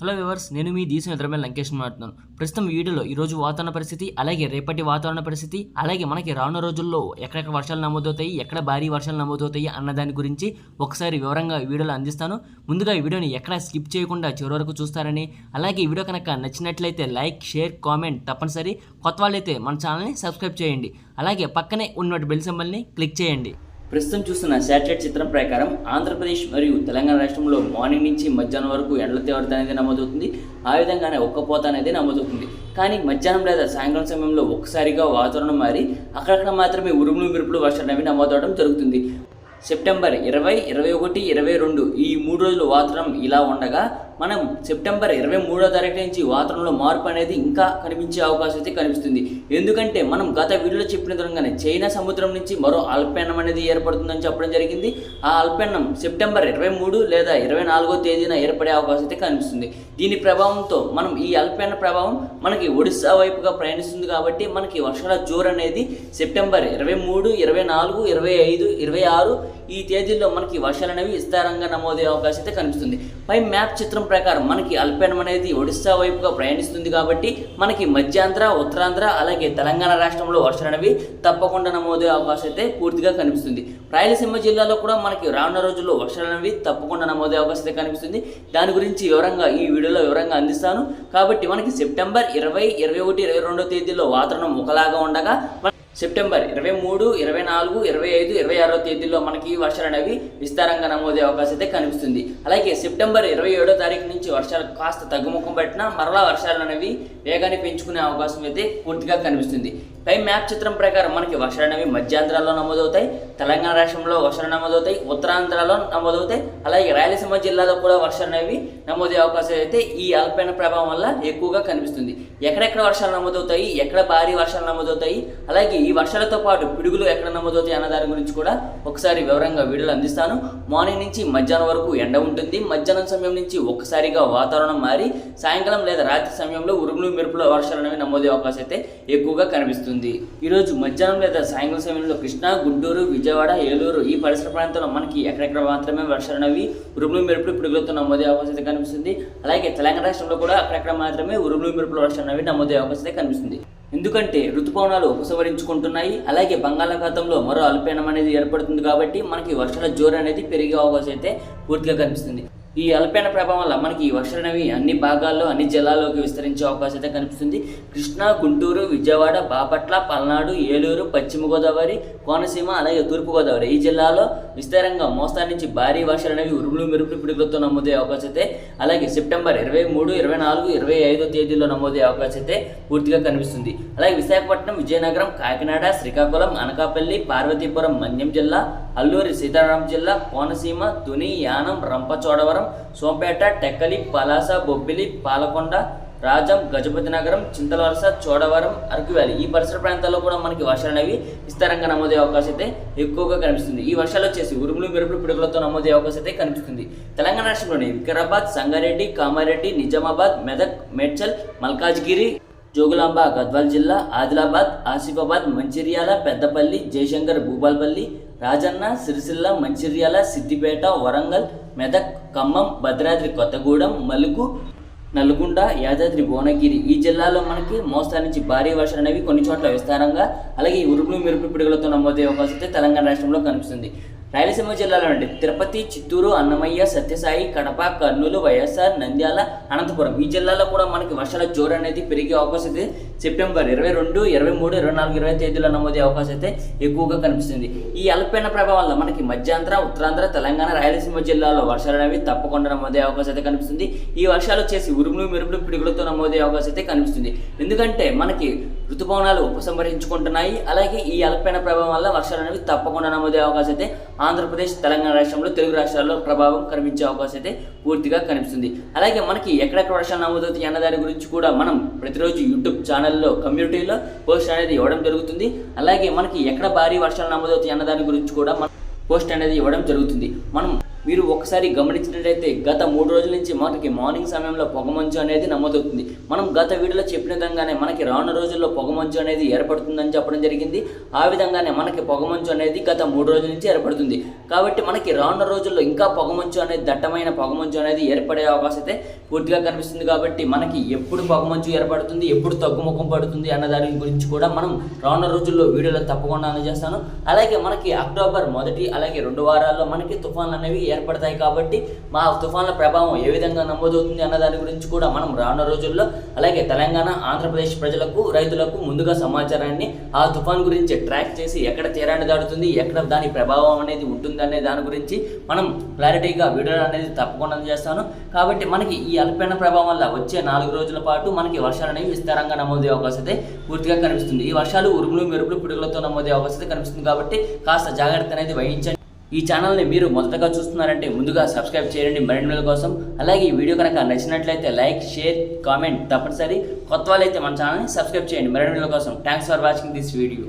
Hello viewers నేను మీ దీసిన ఎదురమేల లంకేష్ మాట్లాడుతున్నాను. ప్రస్తుతం వీడియోలో ఈ రోజు వాతావరణ పరిస్థితి అలాగే రేపటి వాతావరణ పరిస్థితి అలాగే మనకి రానున్న రోజుల్లో ఎక్కడెక్కడ వర్షాలు నమోదవుతాయి ఎక్కడ భారీ వర్షాలు నమోదవుతాయి అన్న దాని గురించి ఒకసారి వివరంగా వీడియోలో అందిస్తాను. ముందుగా ఈ వీడియోని ఎక్కడ స్కిప్ చేయకుండా చివరి వరకు చూస్తారని అలాగే ఈ వీడియో కనుక నచ్చినట్లయితే లైక్ షేర్ కామెంట్ తప్పనిసరి. కొత్త వాళ్ళైతే మన ఛానల్ని సబ్స్క్రైబ్ చేయండి. అలాగే పక్కనే ఉన్న బెల్ సింబల్ని క్లిక్ చేయండి. ప్రస్తుతం చూస్తున్న శాటిలైట్ చిత్రం ప్రకారం ఆంధ్రప్రదేశ్ మరియు తెలంగాణ రాష్ట్రంలో మార్నింగ్ నుంచి మధ్యాహ్నం వరకు ఎండల తీవ్రత అనేది నమోదవుతుంది. ఆ విధంగానే ఒక్కపోత అనేది నమోదవుతుంది. కానీ మధ్యాహ్నం లేదా సాయంకాలం సమయంలో ఒక్కసారిగా వాతావరణం మారి అక్కడక్కడ మాత్రమే ఉరుములు మెరుపులు వర్షాలు అవి నమోదవడం జరుగుతుంది. సెప్టెంబర్ ఇరవై ఇరవై ఒకటి ఇరవై రెండు ఈ మూడు రోజులు వాతావరణం ఇలా ఉండగా మనం సెప్టెంబర్ ఇరవై మూడో తారీఖు నుంచి వాతావరణంలో మార్పు అనేది ఇంకా కనిపించే అవకాశం అయితే కనిపిస్తుంది. ఎందుకంటే మనం గత వీడియోలో చెప్పిన విధంగానే చైనా సముద్రం నుంచి మరో అల్పీనం అనేది ఏర్పడుతుందని చెప్పడం జరిగింది. ఆ అల్పీనం సెప్టెంబర్ ఇరవై మూడు లేదా ఇరవై నాలుగో తేదీన ఏర్పడే అవకాశం అయితే కనిపిస్తుంది. దీని ప్రభావంతో మనం ఈ అల్పీన ప్రభావం మనకి ఒడిశా వైపుగా ప్రయాణిస్తుంది కాబట్టి మనకి వర్షాల జోరు అనేది సెప్టెంబర్ ఇరవై మూడు ఇరవై నాలుగు ఇరవై ఐదు ఇరవై ఆరు ఈ తేదీల్లో మనకి వర్షాలు అనేవి విస్తారంగా నమోదయ్యే అవకాశం అయితే కనిపిస్తుంది. పై మ్యాప్ చిత్రం ప్రకారం మనకి అల్పీనం అనేది ఒడిస్సా వైపుగా ప్రయాణిస్తుంది కాబట్టి మనకి మధ్యాంధ్ర ఉత్తరాంధ్ర అలాగే తెలంగాణ రాష్ట్రంలో వర్షాలు అనేవి తప్పకుండా నమోదే అవకాశం అయితే పూర్తిగా కనిపిస్తుంది. రాయలసీమ జిల్లాలో కూడా మనకి రానున్న రోజుల్లో వర్షాలు అనేవి తప్పకుండా నమోదే అవకాశం అయితే కనిపిస్తుంది. దాని గురించి వివరంగా ఈ వీడియోలో వివరంగా అందిస్తాను. కాబట్టి మనకి సెప్టెంబర్ ఇరవై ఇరవై ఒకటి ఇరవై రెండో తేదీలో వాతావరణం ఒకలాగా ఉండగా సెప్టెంబర్ ఇరవై మూడు ఇరవై నాలుగు ఇరవై ఐదు ఇరవై ఆరో తేదీల్లో మనకి వర్షాలు అనేవి విస్తారంగా నమోదే అవకాశం అయితే కనిపిస్తుంది. అలాగే సెప్టెంబర్ ఇరవై ఏడో తారీఖు నుంచి వర్షాలు కాస్త తగ్గుముఖం పట్టినా మరలా వర్షాలు అనేవి వేగాన్ని పెంచుకునే అవకాశం అయితే పూర్తిగా కనిపిస్తుంది. పై మ్యాప్ చిత్రం ప్రకారం మనకి వర్షాలు అనేవి మధ్యాంధ్రాల్లో నమోదవుతాయి తెలంగాణ రాష్ట్రంలో వర్షాలు నమోదవుతాయి ఉత్తరాంధ్రలో నమోదవుతాయి అలాగే రాయలసీమ జిల్లాలో కూడా వర్షాలనేవి నమోదయ్యే అవకాశం అయితే ఈ అల్పైన ప్రభావం వల్ల ఎక్కువగా కనిపిస్తుంది. ఎక్కడెక్కడ వర్షాలు నమోదవుతాయి ఎక్కడ భారీ వర్షాలు నమోదవుతాయి అలాగే ఈ వర్షాలతో పాటు పిడుగులు ఎక్కడ నమోదవుతాయి అన్న దాని గురించి కూడా ఒకసారి వివరంగా వీడియోలు అందిస్తాను. మార్నింగ్ నుంచి మధ్యాహ్నం వరకు ఎండ ఉంటుంది మధ్యాహ్నం సమయం నుంచి ఒక్కసారిగా వాతావరణం మారి సాయంకాలం లేదా రాత్రి సమయంలో ఉరుములు మెరుపుల వర్షాలు అనేవి నమోదయ్యే అవకాశం అయితే ఎక్కువగా కనిపిస్తుంది. ఈరోజు మధ్యాహ్నం లేదా సాయంకాలం సమయంలో కృష్ణా గుంటూరు విజయవాడ ఏలూరు ఈ పరిసర ప్రాంతాల్లో మనకి ఎక్కడెక్కడ మాత్రమే వర్షాలు అనేవి ఉరుములు మెరుపులు పిడుగులతో నమోదే అవకాశం కనిపిస్తుంది. అలాగే తెలంగాణ రాష్ట్రంలో కూడా అక్కడెక్కడ మాత్రమే ఉరుములు మెరుపులు వర్షాలు అనేవి నమోదే అవకాశం కనిపిస్తుంది. ఎందుకంటే ఋతుపవనాలు ఉపసంహరించుకుంటున్నాయి. అలాగే బంగాళాఖాతంలో మరో అల్పీనం అనేది ఏర్పడుతుంది కాబట్టి మనకి వర్షాల జోరు అనేది పెరిగే అవకాశం అయితే పూర్తిగా కనిపిస్తుంది. ఈ అల్పైన ప్రభావం వల్ల మనకి ఈ వర్షాలు అనేవి అన్ని భాగాల్లో అన్ని జిల్లాల్లోకి విస్తరించే అవకాశం అయితే కనిపిస్తుంది. కృష్ణా గుంటూరు విజయవాడ బాపట్ల పల్నాడు ఏలూరు పశ్చిమ గోదావరి కోనసీమ అలాగే తూర్పు గోదావరి ఈ జిల్లాలో విస్తారంగా మోస్తారు నుంచి భారీ వర్షాలు అనేవి ఉరుములు మెరుపులు పిడుగులతో నమోదయ్యే అవకాశం అయితే అలాగే సెప్టెంబర్ ఇరవై మూడు ఇరవై నాలుగు ఇరవై ఐదో తేదీలో నమోదయ్యే అవకాశం అయితే పూర్తిగా కనిపిస్తుంది. అలాగే విశాఖపట్నం విజయనగరం కాకినాడ శ్రీకాకుళం అనకాపల్లి పార్వతీపురం మన్యం జిల్లా అల్లూరి సీతారాం జిల్లా కోనసీమ తుని యానం రంపచోడవరం సోంపేట టెక్కలి పలాస బొబ్బిలి పాలకొండ రాజం గజపతి నగరం చింతలవలస చోడవరం అరకు వ్యాలీ. ఈ పరిసర ప్రాంతాల్లో కూడా మనకి వర్షాలు అనేవి విస్తారంగా నమోదయ్యే అవకాశం అయితే ఎక్కువగా కనిపిస్తుంది. ఈ వర్షాలు వచ్చేసి ఉరుములు మెరుపులు పిడుగులతో నమోదయ్యే అవకాశం అయితే కనిపిస్తుంది. తెలంగాణ రాష్ట్రంలోని వికారాబాద్ సంగారెడ్డి కామారెడ్డి నిజామాబాద్ మెదక్ మేడ్చల్ మల్కాజ్గిరి జోగులాంబ గద్వాల్ జిల్లా ఆదిలాబాద్ ఆసిఫాబాద్ మంచిర్యాల పెద్దపల్లి జయశంకర్ భూపాల్పల్లి రాజన్న సిరిసిల్ల మంచిర్యాల సిద్దిపేట వరంగల్ మెదక్ ఖమ్మం భద్రాద్రి కొత్తగూడెం మలుగు నల్గొండ యాదాద్రి భువనగిరి ఈ జిల్లాలో మనకి మోస్తా నుంచి భారీ వర్షాలు అనేవి కొన్ని చోట్ల విస్తారంగా అలాగే ఉరుపులు ఉరుములు మెరుపు పిడుగులతో నమోదయ్యే అవకాశం అయితే తెలంగాణ రాష్ట్రంలో కనిపిస్తుంది. రాయలసీమ జిల్లాలో నుండి తిరుపతి చిత్తూరు అన్నమయ్య సత్యసాయి కడప కర్నూలు వైఎస్ఆర్ నంద్యాల అనంతపురం ఈ జిల్లాలో కూడా మనకి వర్షాల జోరు అనేది పెరిగే అవకాశం అయితే సెప్టెంబర్ ఇరవై రెండు ఇరవై మూడు ఇరవై నాలుగు ఇరవై తేదీలో నమోదే అవకాశం అయితే ఎక్కువగా కనిపిస్తుంది. ఈ అల్పైన ప్రభావం వల్ల మనకి మధ్యాంధ్ర ఉత్తరాంధ్ర తెలంగాణ రాయలసీమ జిల్లాలో వర్షాలు అనేవి తప్పకుండా నమోదే అవకాశం అయితే కనిపిస్తుంది. ఈ వర్షాలు వచ్చేసి ఉరుములు మెరుపులు పిడుగులతో నమోదయ్యే అవకాశం అయితే కనిపిస్తుంది. ఎందుకంటే మనకి ఋతుపవనాలు ఉపసంహరించుకుంటున్నాయి. అలాగే ఈ అల్పైన ప్రభావం వల్ల వర్షాలు అనేవి తప్పకుండా నమోదే అవకాశం అయితే ఆంధ్రప్రదేశ్ తెలంగాణ రాష్ట్రంలో తెలుగు రాష్ట్రాల్లో ప్రభావం కనిపించే అవకాశం అయితే పూర్తిగా కనిపిస్తుంది. అలాగే మనకి ఎక్కడెక్కడ వర్షాలు నమోదవుతాయి అన్న దాని గురించి కూడా మనం ప్రతిరోజు యూట్యూబ్ ఛానల్లో కమ్యూనిటీలో పోస్ట్ అనేది ఇవ్వడం జరుగుతుంది. అలాగే మనకి ఎక్కడ భారీ వర్షాలు నమోదవుతాయి అన్న దాని గురించి కూడా మనం పోస్ట్ అనేది ఇవ్వడం జరుగుతుంది. మనం మీరు ఒకసారి గమనించినట్లయితే గత మూడు రోజుల నుంచి మనకి మార్నింగ్ సమయంలో పొగమంచు అనేది నమోదవుతుంది. మనం గత వీడియోలో చెప్పిన విధంగానే మనకి రాను రోజుల్లో పొగమంచు అనేది ఏర్పడుతుందని చెప్పడం జరిగింది. ఆ విధంగానే మనకి పొగమంచు అనేది గత మూడు రోజుల నుంచి ఏర్పడుతుంది. కాబట్టి మనకి రానున్న రోజుల్లో ఇంకా పొగమంచు అనేది దట్టమైన పొగమంచు అనేది ఏర్పడే అవకాశం అయితే పూర్తిగా కనిపిస్తుంది. కాబట్టి మనకి ఎప్పుడు పొగమంచు ఏర్పడుతుంది ఎప్పుడు తగ్గుముఖం పడుతుంది అన్న దాని గురించి కూడా మనం రాను రోజుల్లో వీడియోలో తప్పకుండా అందజేస్తాను. అలాగే మనకి అక్టోబర్ మొదటి అలాగే రెండు వారాల్లో మనకి తుఫాన్లు అనేవి ఏర్పడతాయి కాబట్టి మా తుఫాన్ల ప్రభావం ఏ విధంగా నమోదవుతుంది అన్న దాని గురించి కూడా మనం రానున్న రోజుల్లో అలాగే తెలంగాణ ఆంధ్రప్రదేశ్ ప్రజలకు రైతులకు ముందుగా సమాచారాన్ని ఆ తుఫాన్ గురించి ట్రాక్ చేసి ఎక్కడ తీరాన్ని దాడుతుంది ఎక్కడ దాని ప్రభావం అనేది ఉంటుంది అనే దాని గురించి మనం క్లారిటీగా వీడియో అనేది తప్పకుండా చేస్తాను. కాబట్టి మనకి ఈ అల్పీడన ప్రభావం వల్ల వచ్చే నాలుగు రోజుల పాటు మనకి వర్షాలు అనేవి విస్తారంగా నమోదయ్యే అవకాశం అయితే పూర్తిగా కనిపిస్తుంది. ఈ వర్షాలు ఉరుములు మెరుపులు పిడుగులతో నమోదయ్యే అవకాశం అయితే కనిపిస్తుంది కాబట్టి కాస్త జాగ్రత్త అనేది వహించండి. ఈ ఛానల్ని మీరు మొదటగా చూస్తున్నారంటే ముందుగా సబ్స్క్రైబ్ చేయండి మరిన్ని వీడియోల కోసం. అలాగే ఈ వీడియో కనుక నచ్చినట్లయితే లైక్ షేర్ కామెంట్ తప్పనిసరి. కొత్త వాళ్ళైతే మన ఛానల్ని సబ్స్క్రైబ్ చేయండి మరిన్ని వీడియోల కోసం. Thanks for watching this video